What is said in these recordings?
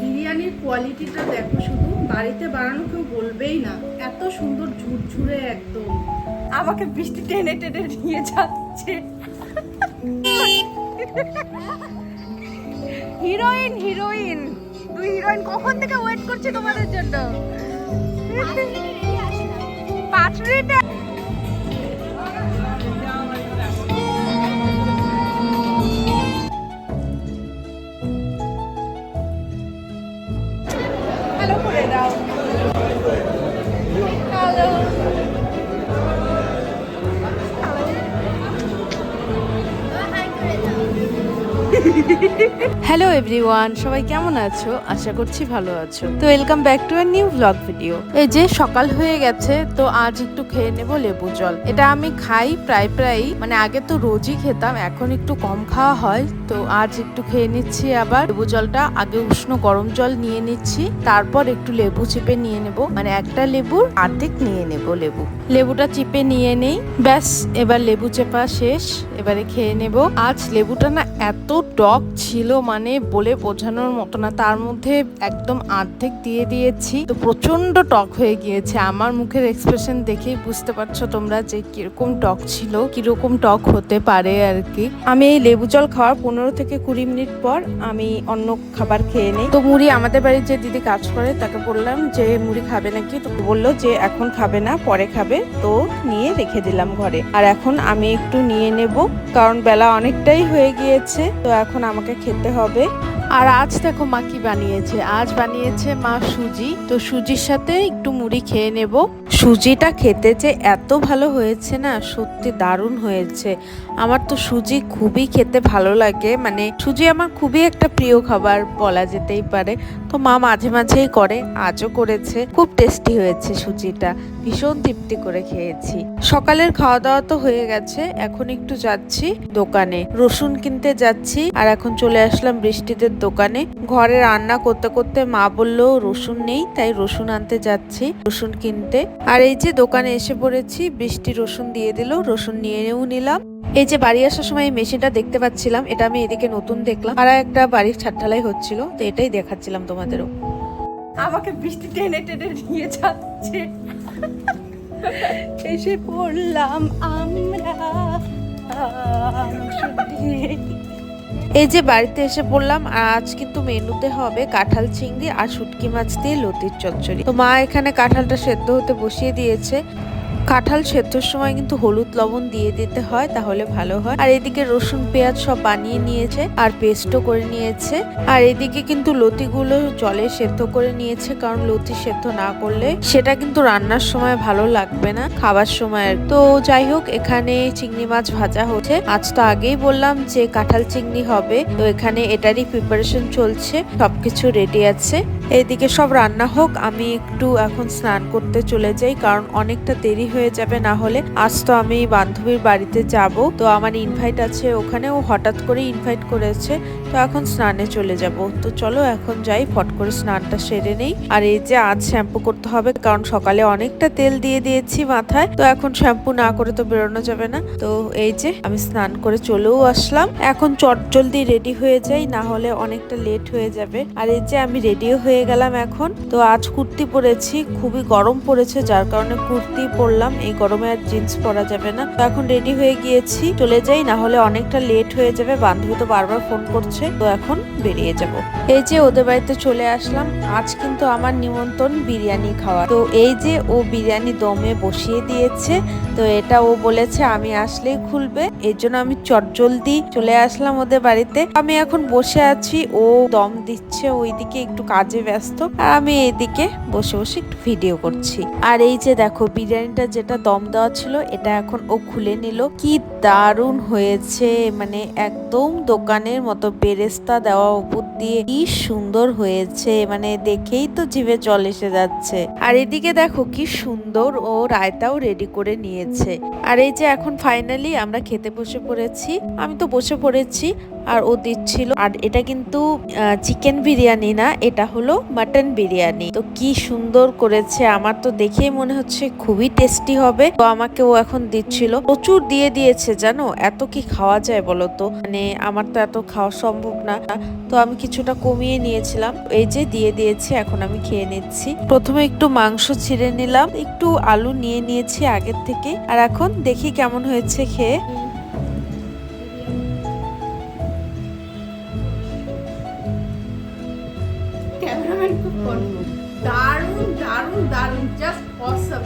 বিরিয়ানির কোয়ালিটিটা দেখো শুধু বাড়িতে বানানো কেউ বলবেই না। এত সুন্দর ঝুরঝুরে একদম। আমাকে বৃষ্টি টেনে টেনে নিয়ে যাচ্ছে। Heroine heroine. দুই হিরোইন কখন থেকে ওয়েট করছি তোমাদের জন্য? পাঁচ মিনিটে হ্যালো এভরিওয়ান সবাই কেমন আছো? আশা করছি ভালো আছো। তো welcome back to our new vlog video এই যে সকাল হয়ে গেছে, তো আজ একটু খেয়ে নেব লেবু জল। এটা আমি খাই প্রায় প্রায় মানে আগে তো রোজই খেতাম, এখন একটু কম খাওয়া হয়। তো আজ একটু খেয়ে নিচ্ছি আবার। লেবু জলটা আগে উষ্ণ গরম জল নিয়ে নিচ্ছি। তারপর একটু লেবু চিপে নিয়ে নেব। মানে একটা লেবুর অর্ধেক নিয়ে নেব লেবু। লেবুটা চিপে নিয়ে নেই। ব্যাস, এবার লেবু চেপা শেষ। এবারে খেয়ে নেব। আজ লেবুটা না এত টক ছিল মানে বলে বোঝানোর মতো না, তার মধ্যে একদম আর্ধেক দিয়ে দিয়েছি। তো প্রচণ্ড টক হয়ে গিয়েছে, আমার মুখের এক্সপ্রেশন দেখেই বুঝতে পারছ তোমরা যে কীরকম টক ছিল, কীরকম টক হতে পারে আর কি। আমি এই লেবু জল খাওয়ার পনেরো থেকে কুড়ি মিনিট পর আমি অন্য খাবার খেয়ে নিই। তো মুড়ি আমাদের বাড়ির যে দিদি কাজ করে, তাকে বললাম যে, মুড়ি খাবে নাকি? তো বলল যে, এখন খাবে না, পরে খাবে। তো নিয়ে রেখে দিলাম ঘরে। আর এখন আমি একটু নিয়ে নেব, কারণ বেলা অনেকটাই হয়ে গিয়েছে। তো এখন আমাকে খেতে হবে। আর আজ দেখো মা কি বানিয়েছে। আজ বানিয়েছে মা সুজি। তো সুজির সাথে একটু মুড়ি খেয়ে নেব। সুজিটা খেতে যে এত ভালো হয়েছে না, সত্যি দারুণ হয়েছে। আমার তো সুজি খুবই খেতে ভালো লাগে। মানে সুজি আমার খুবই একটা প্রিয় খাবার বলা যেতেই পারে। তো মা মাঝে মাঝেই করে, আজও করেছে। খুব টেস্টি হয়েছে সুজিটা। ভীষণ তৃপ্তি করে খেয়েছি। সকালের খাওয়া দাওয়া তো হয়ে গেছে। এখন একটু যাচ্ছি দোকানে। রসুন কিনতে যাচ্ছি আর এখন চলে আসলাম বৃষ্টিদের দোকানে। ঘরে রান্না করতে করতে মা বলল, রসুন নেই। তাই রসুন আনতে যাচ্ছি। রসুন কিনতে। আর এই যে দোকানে এসে পড়েছি, বৃষ্টি রসুন দিয়ে দিল, রসুন নিয়েও নিলাম। এই যে বাড়ি আসার সময় এই মেশিনটা দেখতে পাচ্ছিলাম, এটা আমি এদিকে নতুন দেখলাম। আর একটা বাড়ির ছাদঢালাই হচ্ছিল, তো এটাই দেখাচ্ছিলাম তোমাদেরও। আমাকে বৃষ্টি টেনে টেনে নিয়ে যাচ্ছে। এসে পড়লাম আমরা। এই যে বাড়িতে এসে পড়লাম, আজ কিন্তু মেনুতে হবে কাঁঠাল চিংড়ি আর শুটকি মাছ দিয়ে লতির চচ্চড়ি। তো মা এখানে কাঁঠালটা সেদ্ধ হতে বসিয়ে দিয়েছে। কাঁঠাল সেদ্ধর সময় কিন্তু হলুদ লবণ দিয়ে দিতে হয়, তাহলে ভালো হয়। আর এদিকে রসুন, পেঁয়াজ সব বানিয়ে নিয়েছে আর পেস্টও করে নিয়েছে। আর এদিকে কিন্তু লতিগুলো জলে সেদ্ধ করে নিয়েছে, কারণ লতি সেদ্ধ না করলে সেটা কিন্তু রান্নার সময় ভালো লাগবে না, খাবার সময়। তো যাই হোক, এখানে চিংড়ি মাছ ভাজা হচ্ছে। আজ তো আগেই বললাম যে কাঁঠাল চিংড়ি হবে, তো এখানে এটারই প্রিপারেশন চলছে, সবকিছু রেডি আছে। এইদিকে সব রান্না হোক, আমি একটু এখন স্নান করতে চলে যাই, কারণ অনেকটা দেরি হয়ে যাবে, না হলে আজ তো আমি বান্ধবীর বাড়িতে যাব। তো আমার ইনভাইট আছে ওখানে, ও হঠাৎ করে ইনভাইট করেছে, তো এখন স্নানে চলে যাব। তো চলো এখন যাই, ফট করে স্নানটা সেরে নেই। আর এই যে আজ শ্যাম্পু করতে হবে, কারণ সকালে অনেকটা তেল দিয়ে দিয়েছি মাথায়, তো এখন শ্যাম্পু না করে তো বেরোনো যাবে না। তো এই যে আমি স্নান করে চলেও আসলাম। এখন চট জলদি রেডি হয়ে যাই, না হলে অনেকটা লেট হয়ে যাবে। আর এই যে আমি রেডিও হয়ে গেলাম এখন। তো আজ কুর্তি পরেছি, খুবই গরম পড়েছে, যার কারণে কুর্তি পরলাম। এই গরমে আর জিন্স পরা যাবে না। তো এখন রেডি হয়ে গিয়েছি, চলে যাই না হলে অনেকটা লেট হয়ে যাবে, বান্ধবী তো বারবার ফোন করছে। তো এখন বেরিয়ে যাব। এই যে ওদের বাড়িতে চলে আসলাম। আজ কিন্তু আমার নিমন্ত্রণ বিরিয়ানি খাওয়া তো এই যে ও বিরিয়ানি দমে বসিয়ে দিয়েছে, তো এটা ও বলেছে আমি আসলেই খুলবে। এর জন্য আমি চটজলদি চলে আসলাম ওদের বাড়িতে। আমি এখন বসে আছি, ও দম দিচ্ছে, ওইদিকে একটু কাজে ব্যস্ত, আর আমি এইদিকে বসে বসে একটু ভিডিও করছি। আর এই যে দেখো, বিরিয়ানিটা যেটা দম দেওয়া ছিল, এটা এখন ও খুলে নিল। কি দারুণ হয়েছে! মানে একদম দোকানের মতো বেরেস্তা দেওয়া উপর দিয়ে কি সুন্দর হয়েছে! মানে দেখেই তো জিভে জল এসে যাচ্ছে। আর এদিকে দেখো, কি সুন্দর ও রায়তাও রেডি করে নিয়েছে। আর এই যে এখন ফাইনালি আমরা খেতে বসে পড়েছি। আমি তো বসে পড়েছি। আর ও দিচ্ছিল। আর এটা কিন্তু চিকেন বিরিয়ানি না, এটা হলো মাটন বিরিয়ানি। তো কি সুন্দর করেছে, আমার তো দেখেই মনে হচ্ছে খুবই টেস্টি হবে। তো আমাকে ও এখন দিচ্ছিল। প্রচুর দিয়ে দিয়েছে, জানো? এত কি খাওয়া যায় বলো তো? মানে আমার তো এত খাওয়া সম্ভব না। তো আমি কিছুটা কমিয়ে নিয়েছিলাম। এই যে দিয়ে দিয়েছি, এখন আমি খেয়ে নিচ্ছি। প্রথমে একটু মাংস ছিঁড়ে নিলাম। একটু আলু নিয়ে নিয়েছি আগের থেকে। আর এখন দেখি কেমন হয়েছে খেয়ে। দারুণ দারুণ দারুণ জাস্ট অসম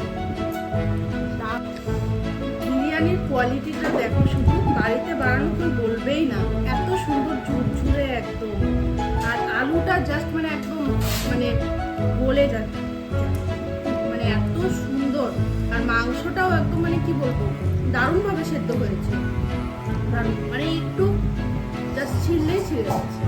বিরিয়ানির কোয়ালিটিটা দেখো শুধু, বাড়িতে বানানো কেউ বলবেই না, এত সুন্দর ঝুরঝুরে একদম। আর আলুটা জাস্ট মানে একদম মানে গলে যাচ্ছে মানে এত সুন্দর। আর মাংসটাও একদম মানে কি বলব, দারুণভাবে সেদ্ধ হয়েছে। দারুণ। মানে একটু জাস্ট ছিললেই ছিঁড়ে যাচ্ছে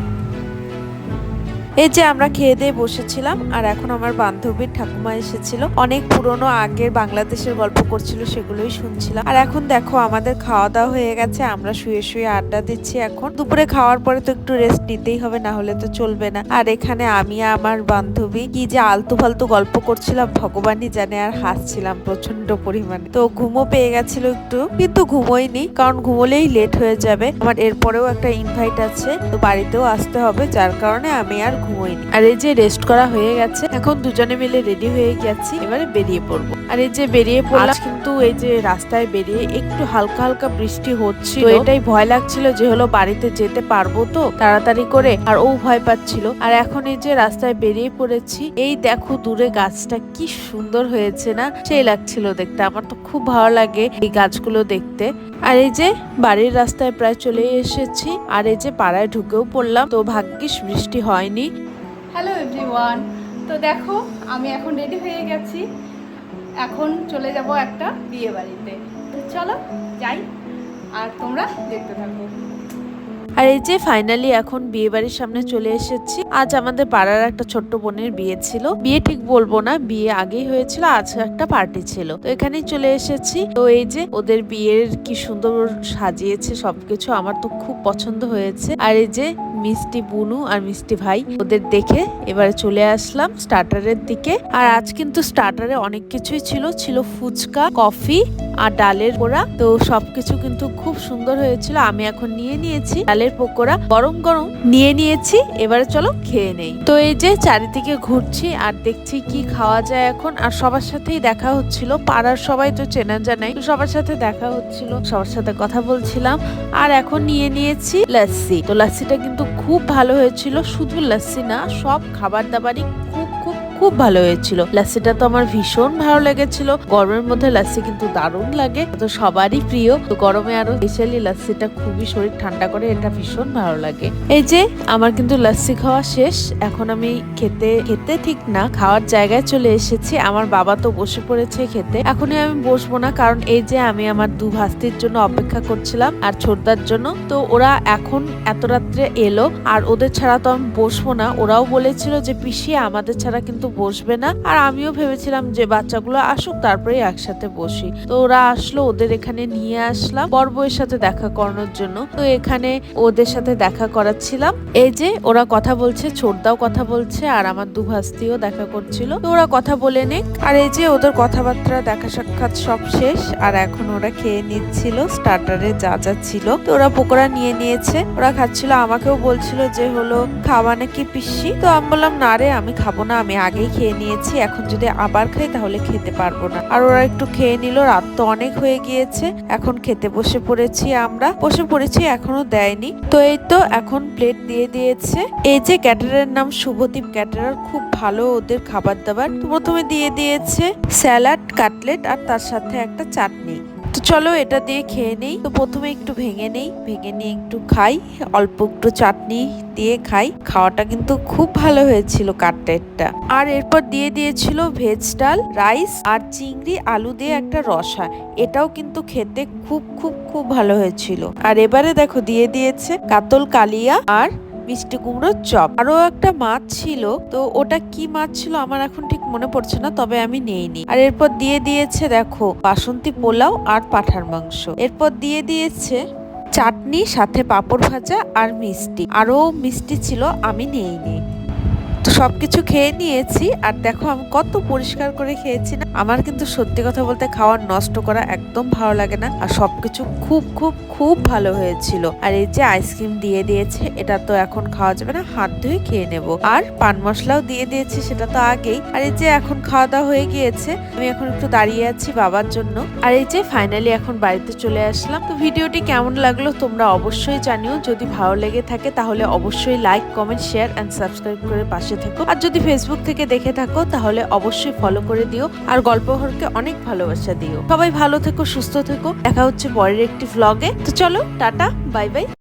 এই যে আমরা খেয়ে দিয়ে বসেছিলাম, আর এখন আমার বান্ধবীর ঠাকুমা এসেছিল। অনেক পুরনো আগের বাংলাদেশের গল্প করছিল, সেগুলোই শুনছিলাম। আর এখন দেখো, আমাদের খাওয়া দাওয়া হয়ে গেছে, আমরা শুয়ে শুয়ে আড্ডা দিচ্ছি এখন। দুপুরে খাওয়ার পরে তো একটু রেস্ট নিতেই হবে, না হলে তো চলবে না। আর এখানে আমি আমার বান্ধবী কি যে আলতু ফালতু গল্প করছিলাম, ভগবানই জানে, আর হাসছিলাম প্রচণ্ড পরিমাণে। তো ঘুমও পেয়ে গেছিল একটু, কিন্তু ঘুমোইনি, কারণ ঘুমোলেই লেট হয়ে যাবে। আমার এরপরেও একটা ইনভাইট আছে, তো বাড়িতেও আসতে হবে, যার কারণে আমি আর ঘুমোইনি আর এই যে রেস্ট করা হয়ে গেছে, এখন দুজনে মিলে রেডি হয়ে গেছি এবারে বেরিয়ে পড়ব। আর এই যে বেরিয়ে পড়লাম কিন্তু এই যে রাস্তায় বেরিয়ে একটু হালকা হালকা বৃষ্টি হচ্ছিল। তো এটাই ভয় লাগছিল যে হলো বাড়িতে যেতে পারব তো তাড়াতাড়ি করে আর ও ভয় পাচ্ছিল। আর এখন এই যে রাস্তায় বেরিয়ে পড়েছি এই দেখো দূরে গাছটা কি সুন্দর হয়েছে না সেই লাগছিল দেখতে। আমার তো খুব ভালো লাগে এই গাছগুলো দেখতে। আর এই যে বাড়ির রাস্তায় প্রায় চলে এসেছি আর এই যে পাড়ায় ঢুকেও পড়লাম তো ভাগ্যিস বৃষ্টি হয়নি। হ্যালো এভরিওয়ান তো দেখো আমি এখন রেডি হয়ে গেছি। এখন চলে যাব একটা বিয়ে বাড়িতে। চলো যাই। আর তোমরা দেখতে থাকো। আর এই যে ফাইনালি এখন বিয়ে বাড়ির সামনে চলে এসেছি, আজ আমাদের পাড়ার একটা ছোট্ট বোনের বিয়ে ছিল। বিয়ে ঠিক বলব না, বিয়ে আগেই হয়েছিল, আজ একটা পার্টি ছিল। তো এখানেই চলে এসেছি। তো এই যে ওদের বিয়ের কি সুন্দর সাজিয়েছে সবকিছু আমার তো খুব পছন্দ হয়েছে। আর এই যে মিষ্টি বুনু আর মিষ্টি ভাই, ওদের দেখে এবারে চলে আসলাম স্টার্টারের দিকে। আর আজ কিন্তু স্টার্টারে অনেক কিছুই ছিল ছিল ফুচকা, কফি আর ডালের পোড়া। তো সবকিছু কিন্তু খুব সুন্দর হয়েছিল, আমি এখন নিয়ে নিয়েছি ডালের পকোড়া। গরম গরম নিয়ে নিয়েছি, এবারে চলো খেয়ে নেই। তো এই যে চারিদিকে ঘুরছি আর দেখছি কি খাওয়া যায় এখন, আর সবার সাথেই দেখা হচ্ছিল। পাড়ার সবাই তো চেনা জানাই সবার সাথে দেখা হচ্ছিল, সবার সাথে কথা বলছিলাম। আর এখন নিয়ে নিয়েছি লাস্সি তো লাস্সিটা কিন্তু খুব ভালো হয়েছিল, শুধু লাস্সি না, সব খাবার দাবারই খুব খুব ভালো হয়েছিল। লাস্সিটা তো আমার ভীষণ ভালো লেগেছিল। গরমের মধ্যে লাস্সি কিন্তু দারুণ লাগে। তো সবারই প্রিয়। তো গরমে আরও স্পেশালি লাস্সিটা খুবই শরীর ঠান্ডা করে, এটা ভীষণ ভালো লাগে। এই যে, আমার কিন্তু লাস্সি খাওয়া শেষ। এখন আমি খেতে খেতে ঠিক না, খাওয়ার জায়গায় চলে এসেছি। আমার বাবা তো বসে পড়েছে খেতে। এখনই আমি বসবো না, কারণ এই যে আমি আমার দু ভাস্তির জন্য অপেক্ষা করছিলাম আর ছোটদার জন্য। তো ওরা এখন এত রাত্রে এলো। আর ওদের ছাড়া তো আমি বসবো না। ওরাও বলেছিল যে, পিসি, আমাদের ছাড়া কিন্তু বসবে না। আর আমিও ভেবেছিলাম যে বাচ্চাগুলো আসুক তারপরে একসাথে বসি। তো ওরা আসলো, ওদের এখানে নিয়ে আসলাম। বড় বউয়ের সাথে দেখা করানোর জন্য। তো এখানে ওদের সাথে দেখা করাচ্ছিলাম। এই যে ওরা কথা বলছে, ছোটদাও কথা বলছে, আর আমার দু ভাস্তিও দেখা করছিল। তো ওরা কথা বলে নে আর এই যে ওদের কথাবার্তা, দেখা সাক্ষাৎ সব শেষ। আর এখন ওরা খেয়ে নিচ্ছিল, স্টার্টারে যা যা ছিল। তো ওরা পকোড়া নিয়ে নিয়েছে। ওরা খাচ্ছিল, আমাকেও বলছিল যে হলো, খাওয়া নাকি পিসি? তো আমি বললাম, না রে, আমি খাব না, আমি আগেই খেয়ে নিয়েছি, এখন যদি আবার খাই তাহলে খেতে পারব না। আর ওরা একটু খেয়ে নিল, রাত তো অনেক হয়ে গিয়েছে, এখন খেতে বসে পড়েছি আমরা। বসে পড়েছি এখনও দেয়নি। তো এই তো এখন প্লেট দিয়ে দিয়েছে। এই যে ক্যাটারের নাম শুভদীপ ক্যাটারার, খুব ভালো ওদের খাবার দাবার। প্রথমে দিয়ে দিয়েছে স্যালাড, কাটলেট আর তার সাথে একটা চাটনি। তো চলো এটা দিয়ে খেয়ে নেই। তো প্রথমে একটু ভেঙে নেই। ভেঙে নিয়ে একটু খাই। অল্প একটু চাটনি দিয়ে খাই। খাওয়াটা কিন্তু খুব ভালো হয়েছিল কাটলেটটা। আর এরপর দিয়ে দিয়েছিল ভেজ ডাল, রাইস আর চিংড়ি, আলু দিয়ে একটা রসা। এটাও কিন্তু খেতে খুব খুব খুব ভালো হয়েছিল। আর এবারে দেখো দিয়ে দিয়েছে কাতল কালিয়া আর মিষ্টি কুমড়োর চপ। আরও একটা মাছ ছিল, তো ওটা কি মাছ ছিল আমার এখন ঠিক মনে পড়ছে না, তবে আমি নেইনি। আর এরপর দিয়ে দিয়েছে, দেখো, বাসন্তী পোলাও আর পাঠার মাংস। এরপর দিয়ে দিয়েছে চাটনি, সাথে পাঁপড় ভাজা আর মিষ্টি। আরও মিষ্টি ছিল, আমি নেইনি। তো সবকিছু খেয়ে নিয়েছি আর দেখো আমি কত পরিষ্কার করে খেয়েছি না। আমার কিন্তু সত্যি কথা বলতে খাওয়ার নষ্ট করা একদম ভালো লাগে না আর সবকিছু খুব খুব খুব ভালো হয়েছিল। আর এই যে আইসক্রিম দিয়ে দিয়েছে, এটা তো এখন খাওয়া যাবে না, হাত ধুয়ে খেয়ে নেব। আর পান মশলাও দিয়ে দিয়েছে, সেটা তো আগেই। আর এই যে এখন খাওয়া দাওয়া হয়ে গিয়েছে, আমি এখন একটু দাঁড়িয়ে আছি বাবার জন্য। আর এই যে ফাইনালি এখন বাড়িতে চলে আসলাম। তো ভিডিওটি কেমন লাগল তোমরা অবশ্যই জানিও। যদি ভালো লেগে থাকে তাহলে অবশ্যই like comment share and subscribe করে পাশে থেকো। আর যদি ফেসবুক থেকে দেখে থাকো, তাহলে অবশ্যই ফলো করে দিও। আর গল্প হরকে অনেক ভালোবাসা দিও। সবাই ভালো থেকো, সুস্থ থেকো। দেখা হচ্ছে পরের একটি ভ্লগে তো চলো, টাটা বাই বাই